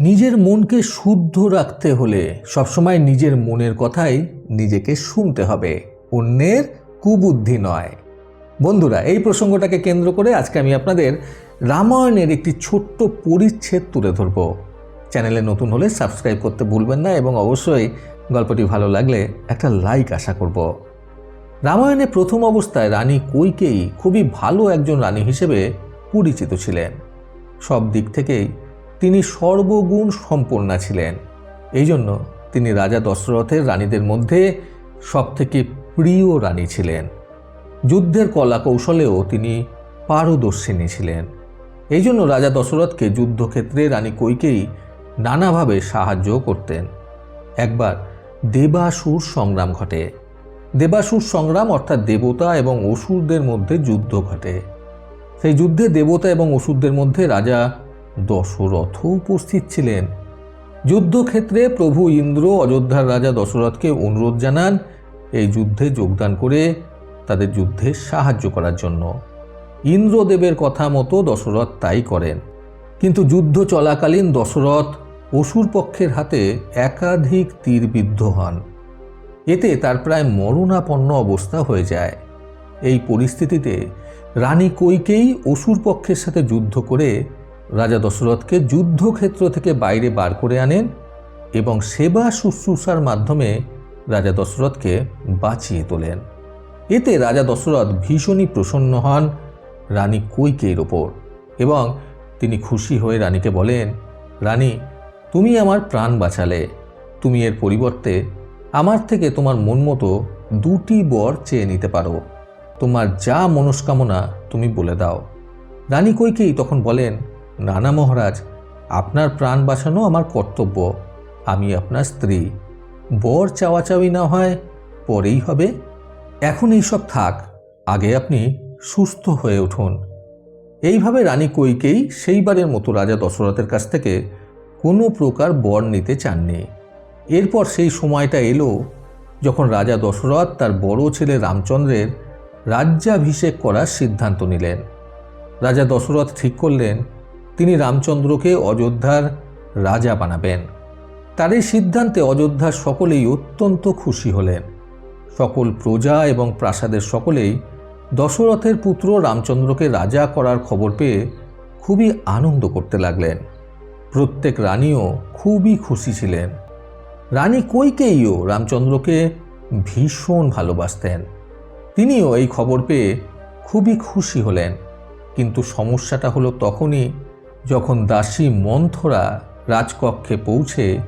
নিজের মনকে শুদ্ধ রাখতে হলে সবসময় নিজের মনের কথাই নিজেকে শুনতে হবে। অন্যের কুবুদ্ধি নয়। বন্ধুরা, এই প্রসঙ্গটাকে কেন্দ্র করে আজকে আমি আপনাদের রামায়ণের একটি ছোট্ট পরিচ্ছেদ তুলে ধরব। চ্যানেলে নতুন হলে সাবস্ক্রাইব করতে ভুলবেন না এবং অবশ্যই গল্পটি ভালো লাগলে একটা লাইক আশা করব। রামায়ণে প্রথম অবস্থায় রানী কৈকেয়ী খুবই ভালো একজন রানী হিসেবে পরিচিত ছিলেন। সব দিক থেকেই তিনি সর্বগুণ সম্পন্না ছিলেন। এই জন্য তিনি রাজা দশরথের রানীদের মধ্যে সবথেকে প্রিয় রানী ছিলেন। যুদ্ধের কলা কৌশলেও তিনি পারদর্শিনী ছিলেন। এই জন্য রাজা দশরথকে যুদ্ধক্ষেত্রে রানী কৈকেয়ী নানাভাবে সাহায্য করতেন। একবার দেবাসুর সংগ্রাম ঘটে। দেবাসুর সংগ্রাম অর্থাৎ দেবতা এবং অসুরদের মধ্যে যুদ্ধ ঘটে। সেই যুদ্ধে দেবতা এবং অসুরদের মধ্যে রাজা দশরথ উপস্থিত ছিলেন। যুদ্ধক্ষেত্রে প্রভু ইন্দ্র অযোধ্যার রাজা দশরথকে অনুরোধ জানান এই যুদ্ধে যোগদান করে তাদের যুদ্ধে সাহায্য করার জন্য। ইন্দ্রদেবের কথা মতো দশরথ তাই করেন। কিন্তু যুদ্ধ চলাকালীন দশরথ অসুর পক্ষের হাতে একাধিক তীরবিদ্ধ হন। এতে তার প্রায় মরণাপন্ন অবস্থা হয়ে যায়। এই পরিস্থিতিতে রানী কৈকেই অসুর পক্ষের সাথে যুদ্ধ করে রাজা দশরথকে যুদ্ধক্ষেত্র থেকে বাইরে বার করে আনেন এবং সেবা শুশ্রূষার মাধ্যমে রাজা দশরথকে বাঁচিয়ে তোলেন। এতে রাজা দশরথ ভীষণই প্রসন্ন হন রানী কৈকেয়ীর ওপর এবং তিনি খুশি হয়ে রানীকে বলেন, রানী, তুমি আমার প্রাণ বাঁচালে। তুমি এর পরিবর্তে আমার থেকে তোমার মন মতো দুটি বর চেয়ে নিতে পারো। তোমার যা মনস্কামনা তুমি বলে দাও। রানী কৈকেয়ী তখন বলেন নানা মহারাজ, আপনার প্রাণ বাঁচানো আমার কর্তব্য। আমি আপনার স্ত্রী। বর চাওয়াচাওয়ি না হয় পরেই হবে। এখন এইসব থাক, আগে আপনি সুস্থ হয়ে উঠুন। এইভাবে রানী কৈকেই সেইবারের মতো রাজা দশরথের কাছ থেকে কোনো প্রকার বর নিতে চাননি। এরপর সেই সময়টা এলো যখন রাজা দশরথ তার বড় ছেলে রামচন্দ্রের রাজ্যাভিষেক করার সিদ্ধান্ত নিলেন। রাজা দশরথ ঠিক করলেন তিনি রামচন্দ্রকে অযোধ্যার রাজা বানাবেন। তার এই সিদ্ধান্তে অযোধ্যার সকলেই অত্যন্ত খুশি হলেন। সকল প্রজা এবং প্রাসাদের সকলেই দশরথের পুত্র রামচন্দ্রকে রাজা করার খবর পেয়ে খুবই আনন্দ করতে লাগলেন। প্রত্যেক রানীও খুবই খুশি ছিলেন। রানী কৈকেয়ীও রামচন্দ্রকে ভীষণ ভালোবাসতেন। তিনিও এই খবর পেয়ে খুবই খুশি হলেন। কিন্তু সমস্যাটা হলো তখনই যখন দাসী মন্থরা রাজকক্ষে পৌঁছে,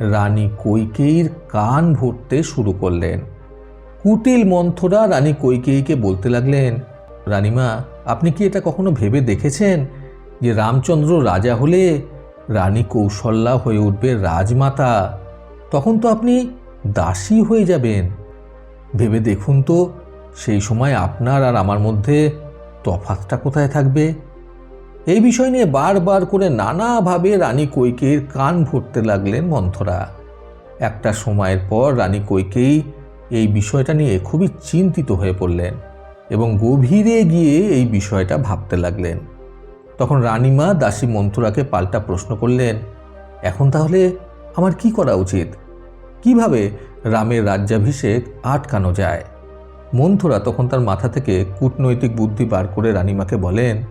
রানী কৈকেয়ীর কান ভরতে শুরু করলেন। কুটিল মন্থরা রানী কৈকেয়ীকে বলতে লাগলেন, রানীমা, আপনি কি এটা কখনো ভেবে দেখেছেন যে রামচন্দ্র রাজা হলে রানী কৌশল্যা হয়ে উঠবে রাজমাতা? তখন তো আপনি দাসী হয়ে যাবেন। ভেবে দেখুন তো, সেই সময় আপনার আর আমার মধ্যে তফাতটা কোথায় থাকবে? এই বিষয় নিয়ে বারবার করে নানাভাবে রানী কৈকেয়ীর কান ভরতে লাগলেন মন্থরা। একটা সময়ের পর রানী কৈকেয়ী এই বিষয়টা নিয়ে খুবই চিন্তিত হয়ে পড়লেন এবং গভীরে গিয়ে এই বিষয়টা ভাবতে লাগলেন। তখন রানীমা দাসী মন্থরাকে পাল্টা প্রশ্ন করলেন, এখন তাহলে আমার কি করা উচিত? কীভাবে রামের রাজ্যাভিষেক আটকানো যায়? মন্থরা তখন তার মাথা থেকে কূটনৈতিক বুদ্ধি বার করে রানীমাকে বলেন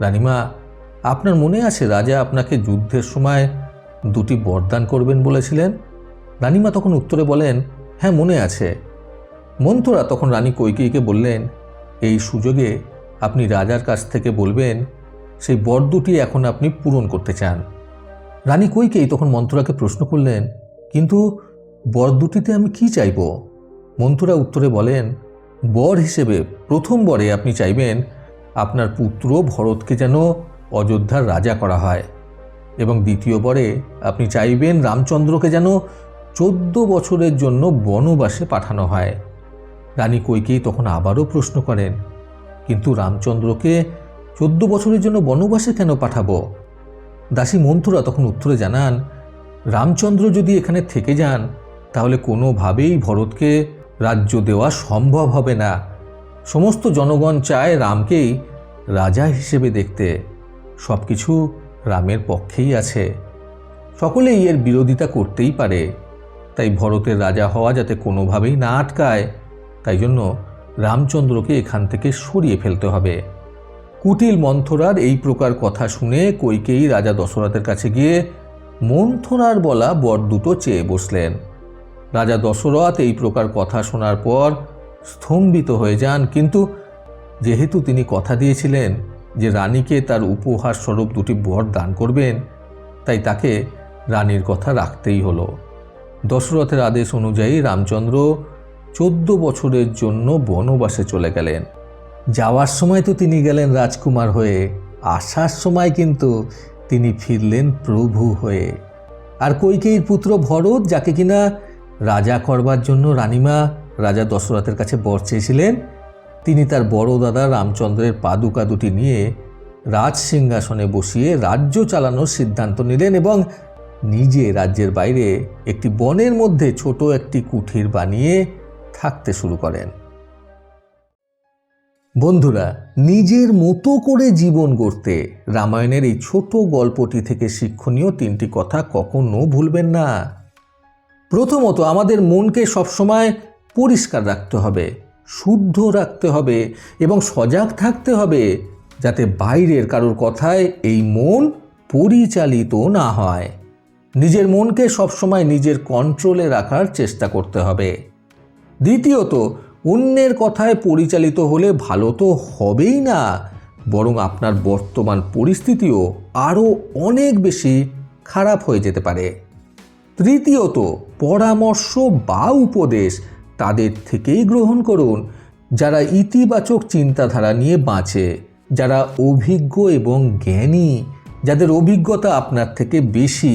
রানীমা, আপনার মনে আছে রাজা আপনাকে যুদ্ধের সময় দুটি বরদান করবেন বলেছিলেন? রানীমা তখন উত্তরে বলেন হ্যাঁ মনে আছে। মন্থরা তখন রানী কৈকেয়ীকে বললেন, এই সুযোগে আপনি রাজার কাছ থেকে বলবেন, সেই বর দুটি এখন আপনি পূরণ করতে চান। রানী কৈকেয়ী তখন মন্থরাকে প্রশ্ন করলেন, কিন্তু বর দুটিতে আমি কি চাইব? মন্থরা উত্তরে বলেন, বর হিসেবে প্রথম বরে আপনি চাইবেন আপনার পুত্র ভরতকে যেন অযোধ্যার রাজা করা হয়। এবং দ্বিতীয় বরে আপনি চাইবেন রামচন্দ্রকে যেন চোদ্দ বছরের জন্য বনবাসে পাঠানো হয়। রানী কৈকেয়ী তখন আবারও প্রশ্ন করেন, কিন্তু রামচন্দ্রকে চোদ্দ বছরের জন্য বনবাসে কেন পাঠাবো? দাসী মন্থুরা তখন উত্তরে জানান, রামচন্দ্র যদি এখানে থেকে যান, তাহলে কোনোভাবেই ভরতকে রাজ্য দেওয়া সম্ভব হবে না। সমস্ত জনগণ চায় রামকেই রাজা হিসেবে দেখতে সব কিছু রামের পক্ষেই আছে। সকলেই এর বিরোধিতা করতেই পারে, তাই ভরতের রাজা হওয়া যাতে কোনোভাবেই না আটকায়, তাই জন্য রামচন্দ্রকে এখান থেকে সরিয়ে ফেলতে হবে। কুটিল মন্থরার এই প্রকার কথা শুনে কৈকেয়ী রাজা দশরথের কাছে গিয়ে মন্থরার বলা বর দুটো চেয়ে বসলেন। রাজা দশরথ এই প্রকার কথা শোনার পর স্তম্ভিত হয়ে যান, কিন্তু যেহেতু তিনি কথা দিয়েছিলেন যে রানীকে তার উপহার স্বরূপ দুটি বর দান করবেন, তাই তাকে রানীর কথা রাখতেই হলো। দশরথের আদেশ অনুযায়ী রামচন্দ্র চোদ্দ বছরের জন্য বনবাসে চলে গেলেন। যাওয়ার সময় তো তিনি গেলেন রাজকুমার হয়ে, আসার সময় কিন্তু তিনি ফিরলেন প্রভু হয়ে। আর কৈকেয়ীর পুত্র ভরত, যাকে কিনা রাজা করবার জন্য রানীমা, রাজা দশরথের কাছে বর চেয়েছিলেন তিনি তার বড় দাদা রামচন্দ্রের পাদুকা দুটি নিয়ে রাজ সিংহাসনে বসিয়ে রাজ্য চালানোর সিদ্ধান্ত নিলেন এবং নিজে রাজ্যের বাইরে একটি বনের মধ্যে ছোট একটি কুঠির বানিয়ে থাকতে শুরু করেন। বন্ধুরা, নিজের মতো করে জীবন গড়তে রামায়ণের এই ছোট গল্পটি থেকে শিক্ষণীয় তিনটি কথা কখনো ভুলবেন না। প্রথমত, আমাদের মনকে সবসময় পরিষ্কার রাখতে হবে। শুদ্ধ রাখতে হবে এবং সজাগ থাকতে হবে যাতে বাইরের কারোর কথায় এই মন পরিচালিত না হয়। নিজের মনকে সবসময় নিজের কন্ট্রোলে রাখার চেষ্টা করতে হবে। দ্বিতীয়ত, অন্যের কথায় পরিচালিত হলে ভালো তো হবেই না, বরং আপনার বর্তমান পরিস্থিতিও আরও অনেক বেশি খারাপ হয়ে যেতে পারে। তৃতীয়ত, পরামর্শ বা উপদেশ তাদের থেকেই গ্রহণ করুন, যারা ইতিবাচক চিন্তাধারা নিয়ে বাঁচে, যারা অভিজ্ঞ এবং জ্ঞানী, যাদের অভিজ্ঞতা আপনার থেকে বেশি,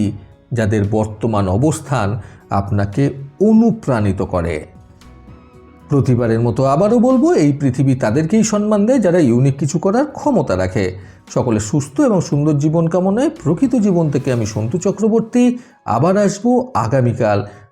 যাদের বর্তমান অবস্থান আপনাকে অনুপ্রাণিত করে। প্রতিবারের মতো আবারও বলব, এই পৃথিবী তাদেরকেই সম্মান দেয় যারা ইউনিক কিছু করার ক্ষমতা রাখে। সকলে সুস্থ এবং সুন্দর জীবন কামনায় প্রকৃত জীবন থেকে আমি সন্তু চক্রবর্তী, আবার আসব আগামীকাল